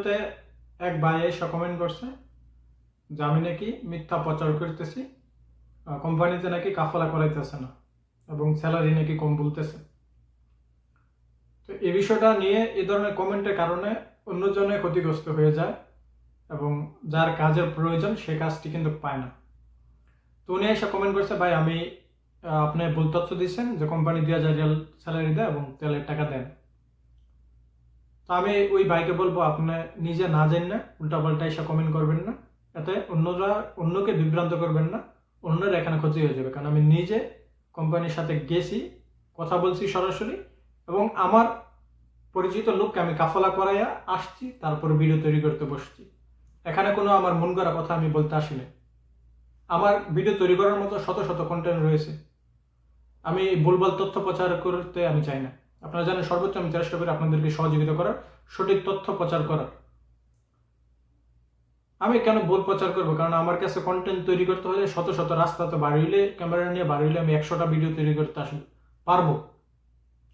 ভিডিওতে এক ভাই এসে কমেন্ট করছে যে আমি নাকি মিথ্যা প্রচার করতেছি কোম্পানিতে নাকি কাফলা করাইতেছে না এবং স্যালারি নাকি কম বলতেছে। তো এই বিষয়টা নিয়ে এই ধরনের কমেন্টের কারণে অন্যজনে ক্ষতিগ্রস্ত হয়ে যায় এবং যার কাজের প্রয়োজন সে কাজটি কিন্তু পায় না। তো উনি এসে কমেন্ট করছে, ভাই, আমি আপনি ভুল তথ্য দিচ্ছেন যে কোম্পানি দুই হাজার রিয়াল স্যালারি দেয় এবং তেলের টাকা দেন। তো আমি ওই ভাইকে বলব, আপনি নিজে না জেন না উল্টাপাল্টা এসে কমেন্ট করবেন না। এতে অন্যরা, অন্যকে বিভ্রান্ত করবেন না, অন্যের এখানে ক্ষতি হয়ে যাবে। কারণ আমি নিজে কোম্পানির সাথে গেছি, কথা বলছি সরাসরি, এবং আমার পরিচিত লোককে আমি কাফলা করাইয়া আসছি, তারপরে ভিডিও তৈরি করতে বসছি। এখানে কোনো আমার মন করা কথা আমি বলতে আসি না আমার ভিডিও তৈরি করার মতো শত শত কন্টেন্ট রয়েছে। আমি ভুলভাল তথ্য প্রচার করতে আমি চাই না। আপনারা জানেন সর্বোচ্চ আমি চেষ্টা করি আপনাদেরকে সহযোগিতা করার, সঠিক তথ্য প্রচার করার। আমি কেন ভুল প্রচার করব? কারণ আমার কাছে কন্টেন্ট তৈরি করতে হলে শত শত রাস্তাতে বাড়িলে ক্যামেরা নিয়ে বাড়িলে আমি একশোটা ভিডিও তৈরি করতে আসলে পারব।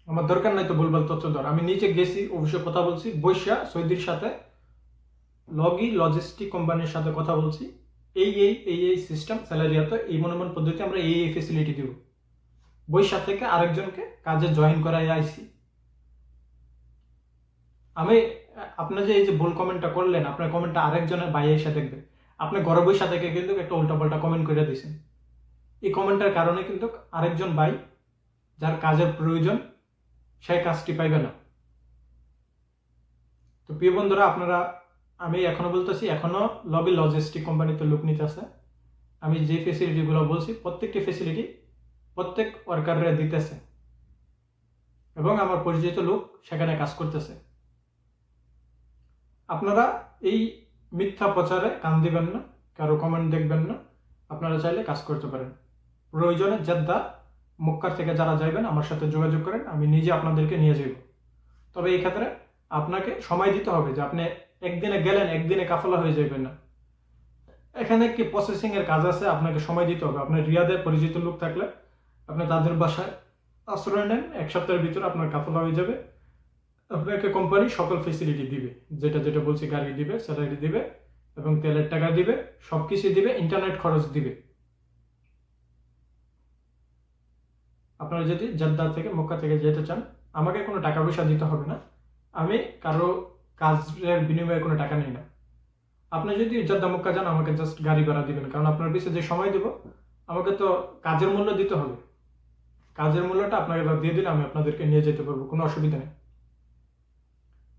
আমার দরকার নাই তো ভুলভাল তথ্য দেওয়ার। আমি নিজে গেছি, অফিসে কথা বলছি বৈশা সৈদির সাথে, লগি লজিস্টিক কোম্পানির সাথে কথা বলছি। এই এই এই এই সিস্টেম স্যালারি এত, এই মনোমান পদ্ধতি আমরা এই এই ফেসিলিটি দিব। বৈশা থেকে আরেকজনকে কাজে জয়েন করাই আইছি। আমি, আপনি যে এই যে ভুল কমেন্টটা করলেন, আপনার কমেন্টটা আরেকজনের বাইরে এসে দেখবে। আপনি ঘরে বৈশা থেকে কিন্তু একটা উল্টাপাল্টা কমেন্ট করে দিয়েছেন এই কমেন্টের কারণে কিন্তু আরেকজন ভাই, যার কাজের প্রয়োজন সেই কাজটি পাইবে না। তো প্রিয় বন্ধুরা, আপনারা, আমি এখনও বলতেছি, এখনও লবি লজিস্টিক কোম্পানিতে লোক নিতে আছে। আমি যে ফেসিলিটিগুলো বলছি, প্রত্যেকটি ফেসিলিটি প্রত্যেক ওয়ার্কাররা দিতেছে। এবং আমার পরিচিত লোক সেখানে কাজ করতেছে। আপনারা এই মিথ্যা প্রচারে কান দিবেন না, কারও কমেন্ট দেখবেন না, আপনারা চাইলে কাজ করতে পারেন। প্রয়োজনে জেদ্দা মক্কার থেকে যারা যাইবেন, আমার সাথে যোগাযোগ করেন, আমি নিজে আপনাদেরকে নিয়ে যাব তবে এই ক্ষেত্রে আপনাকে সময় দিতে হবে যে আপনি একদিনে গেলেন, একদিনে কাফলা হয়ে যাবেন না। এখানে কি প্রসেসিং এর কাজ আছে? আপনাকে সময় দিতে হবে। আপনার রিয়াদে পরিচিত লোক থাকলে আপনি তাদের বাসায় আশ্রয় নেন, এক সপ্তাহের ভিতরে আপনার কাফলা হয়ে যাবে। আপনাকে কোম্পানি সকল ফেসিলিটি দিবে, যেটা যেটা বলছি গাড়ি দিবে স্যালারি দিবে এবং তেলের টাকা দিবে সব কিছুই দিবে ইন্টারনেট খরচ দিবে। আপনারা যদি জাদ্দা থেকে মক্কা থেকে যেতে চান, আমাকে কোনো টাকা পয়সা দিতে হবে না। আমি কারও কাজের বিনিময়ে কোনো টাকা নিই না। আপনি যদি জাদ্দা মক্কা যান, আমাকে জাস্ট গাড়ি ভাড়া দিবেন, কারণ আপনার পিছিয়ে যে সময় দেব, আমাকে তো কাজের মূল্য দিতে হবে। কাজের মূল্যটা আপনাকে দিয়ে দিলে আমি আপনাদেরকে নিয়ে যেতে পারব, কোনো অসুবিধা নেই।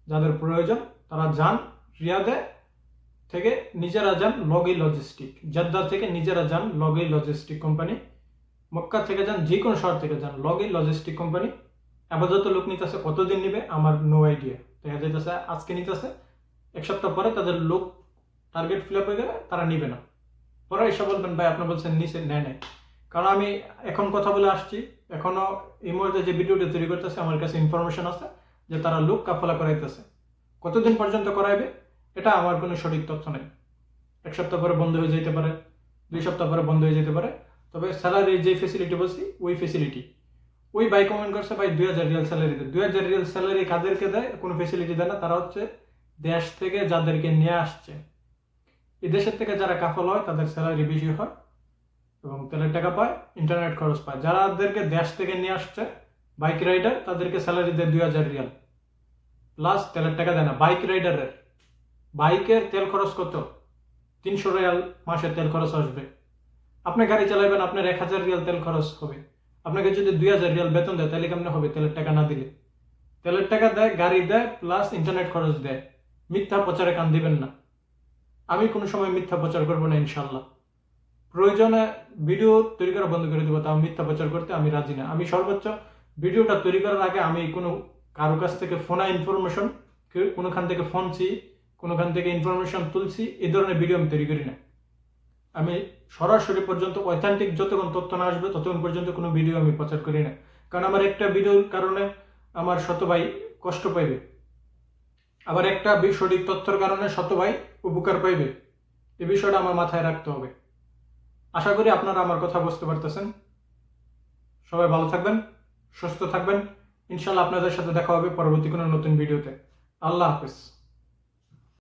যাদের প্রয়োজন, তারা যান রিয়াদে থেকে নিজেরা যান লগই লজিস্টিক জেদ্দা থেকে নিজেরা যান লগই লজিস্টিক কোম্পানি মক্কা থেকে যান যে কোনো শহর থেকে যান লগই লজিস্টিক কোম্পানি আপাতত লোক নিতেছে, কতদিন নিবে আমার নো আইডিয়া দেখা যাইতেছে আজকে নিতেছে, এক সপ্তাহ পরে তাদের লোক টার্গেট ফিল আপ হয়ে গেলে তারা নিবে না। পরে এসে বলবেন, ভাই, আপনি বলছেন নিচে নেয় নেয় কারণ আমি এখন কথা বলে আসছি। এখনও এই মুহূর্তে যে ভিডিওটা তৈরি করতেছে, আমার কাছে ইনফরমেশন আছে যে তারা লোক কাফলা করাইতেছে। কতদিন পর্যন্ত করাইবে, এটা আমার কোনো সঠিক তথ্য নেই। এক সপ্তাহ পরে বন্ধ হয়ে যেতে পারে, দুই সপ্তাহ পরে বন্ধ হয়ে যেতে পারে। তবে স্যালারি যে ফেসিলিটি বলছি, ওই ফেসিলিটি ওই বাই কমেন্ট করছে, ভাই, দুই হাজার রিয়াল স্যালারি দেয় দুই হাজার রিয়াল স্যালারি কাদেরকে দেয়? কোনো ফেসিলিটি দেয় না। তারা হচ্ছে দেশ থেকে যাদেরকে নিয়ে আসছে। এই দেশের থেকে যারা কাফল হয়, তাদের স্যালারি বেশি হয়। এবং তেলের টাকা পায় ইন্টারনেট খরচ পায়। যারাদেরকে দেশ থেকে নিয়ে আসছে বাইক রাইডার তাদেরকে স্যালারি দেয় দুই হাজার রিয়াল। প্লাস তেলের টাকা দেয় না বাইক রাইডারের বাইকের তেল খরচ কত? তিনশো রিয়াল মাসে তেল খরচ আসবে। আপনি গাড়ি চালাবেন আপনার এক হাজার রিয়াল তেল খরচ হবে। আপনাকে যদি দুই হাজার রিয়াল বেতন দেয়, তাহলে কেমন হবে তেলের টাকা না দিলে? তেলের টাকা দেয়, গাড়ি দেয় প্লাস ইন্টারনেট খরচ দেয়। মিথ্যা প্রচারে কান দিবেন না। আমি কোনো সময় মিথ্যা প্রচার করব না, ইনশাল্লাহ। প্রয়োজনে ভিডিও তৈরি করা বন্ধ করে দেবো, তাও মিথ্যা প্রচার করতে আমি রাজি না। আমি সর্বোচ্চ ভিডিওটা তৈরি করার আগে আমি কোনো কারও কাছ থেকে ফোনা ইনফরমেশন কোনোখান থেকে ফোনছি কোনোখান থেকে ইনফরমেশন তুলছি এই ধরনের ভিডিও আমি তৈরি করি না। আমি সরাসরি পর্যন্ত অথেন্টিক যতক্ষণ তথ্য না আসবে, ততক্ষণ পর্যন্ত কোনো ভিডিও আমি প্রচার করি না। কারণ আমার একটা ভিডিওর কারণে আমার শত ভাই কষ্ট পাইবে। আবার একটা সঠিক তথ্যের কারণে শত ভাই উপকার পাইবে। এ বিষয়টা আমার মাথায় রাখতে হবে। আশা করি আপনারা আমার কথা বুঝতে পারতেছেন। সবাই ভালো থাকবেন, সুস্থ থাকবেন। ইনশাল্লাহ আপনাদের সাথে দেখা হবে পরবর্তী কোনো নতুন ভিডিওতে। আল্লাহ হাফেজ।